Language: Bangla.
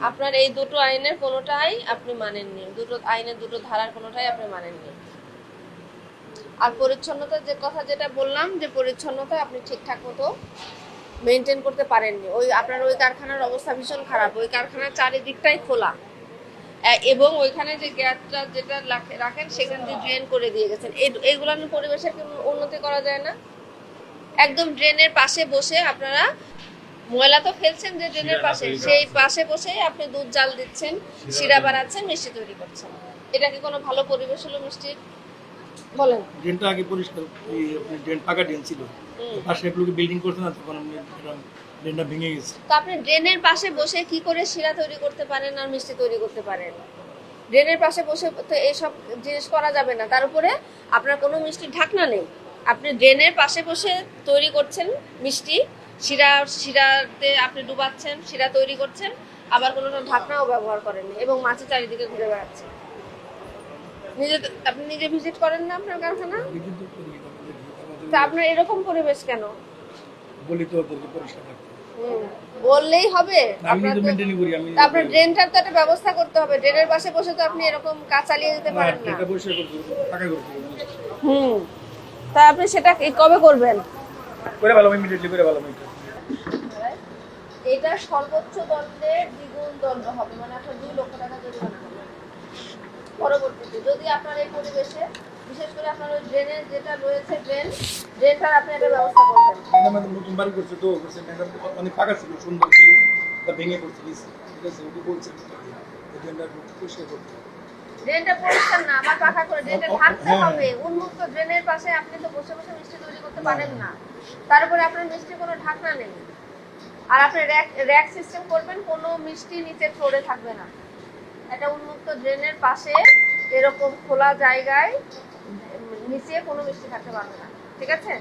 আপনার এই দুটো আইনের কোনোটাই আপনি মানেননি। দুটো আইনের দুটো ধারার কোনোটাই আপনি মানেননি। আর পরিচ্ছন্নতার যে কথা যেটা বললাম, যে পরিচ্ছন্নতা আপনি ঠিকঠাক মতো মেনটেন করতে পারেননি। ওই আপনার ওই কারখানার অবস্থা ভীষণ খারাপ। ওই কারখানার চারিদিকটাই খোলা। এবং ওইখানে যে গ্যাসটা যেটা রাখেন, সেখান দিয়ে ড্রেন করে দিয়ে গেছেন। এই- এইগুলো পরিবেশের উন্নতি করা যায় না। একদম ড্রেনের পাশে বসে আপনারা ময়লা তো ফেলছেন যে ড্রেনের পাশে সেই পাশে বসেই আপনি দুধ জাল দিচ্ছেন শিরা বানাচ্ছেন মিষ্টি তৈরি করছেন। এটা কি কোনো ভালো পরিবেশ হলো মিষ্টি বলেন। ড্রেনটা আগে পরিষ্কার ড্রেন পাকা ড্রেন ছিল। পাশে একটু বিল্ডিং করছে না তখন ড্রেনটা ভেঙে গেছে। তো আপনি ড্রেনের পাশে বসে কি করে শিরা তৈরি করতে পারেন আর মিষ্টি তৈরি করতে পারেন? ড্রেনের পাশে বসে তো এইসব জিনিস করা যাবে না। তার উপরে আপনার কোনো মিষ্টির ঢাকনা নেই। আপনি ড্রেনের পাশে বসে তৈরি করছেন মিষ্টি শিরা শিরাতে আপনি ডুবাচ্ছেন শিরা তৈরি করছেন আবার কোনো ঢাকনাও ব্যবহার করেননি এবং মাছের চারিদিকে ঘুরে বেড়াচ্ছে নিজে আপনি নিজে ভিজিট করেন না আপনার কারখানা? তা আপনার এরকম পরিবেশ কেন? বলি তো পরিষ্কার বললেই হবে। আপনার তো- মেনটেনই করি আমি তা ড্রেনটার তো একটা ব্যবস্থা করতে হবে। ড্রেনের পাশে বসে তো আপনি এরকম কাজ চালিয়ে যেতে পারেন না। হুম তা আপনি সেটা কবে করবেন? করে ভালো ইমিডিয়েটলি করে ভালো এটা এটা সর্বোচ্চ দণ্ডের দ্বিগুণ দণ্ড হবে মানে আপনার দুই লক্ষ টাকা জরিমানা হবে। পরবর্তীতে যদি আপনার এই পরিবেশে বিশেষ করে আপনার ওই ড্রেনের যেটা রয়েছে ড্রেন ড্রেনটার আপনি একটা ব্যবস্থা করবেন। আমাদের নতুন বাড়ি করছে তো করছে এটা অনেক ফাঁকা ছিল সুন্দর ছিল তা ভেঙে পড়ছে। ঠিক আছে ওটি বলছে ড্রেনটা পরিষ্কার করতে ড্রেনটা পরিষ্কার না আবার পাখা করে ড্রেনটা ও- ঢাকতে হ্যাঁ। হবে। উন্মুক্ত ড্রেনের পাশে আপনি তো বসে বসে পারেন না। তারপরে আপনার মিষ্টির কোনো ঢাকনা নেই। আর আপনি র্যাক র্যাক সিস্টেম করবেন, কোনো মিষ্টি নিচে ফ্লোরে থাকবে না। এটা উন্মুক্ত ড্রেনের পাশে, এরকম খোলা জায়গায় নিচে কোনো মিষ্টি থাকতে পারবে না। ঠিক আছে।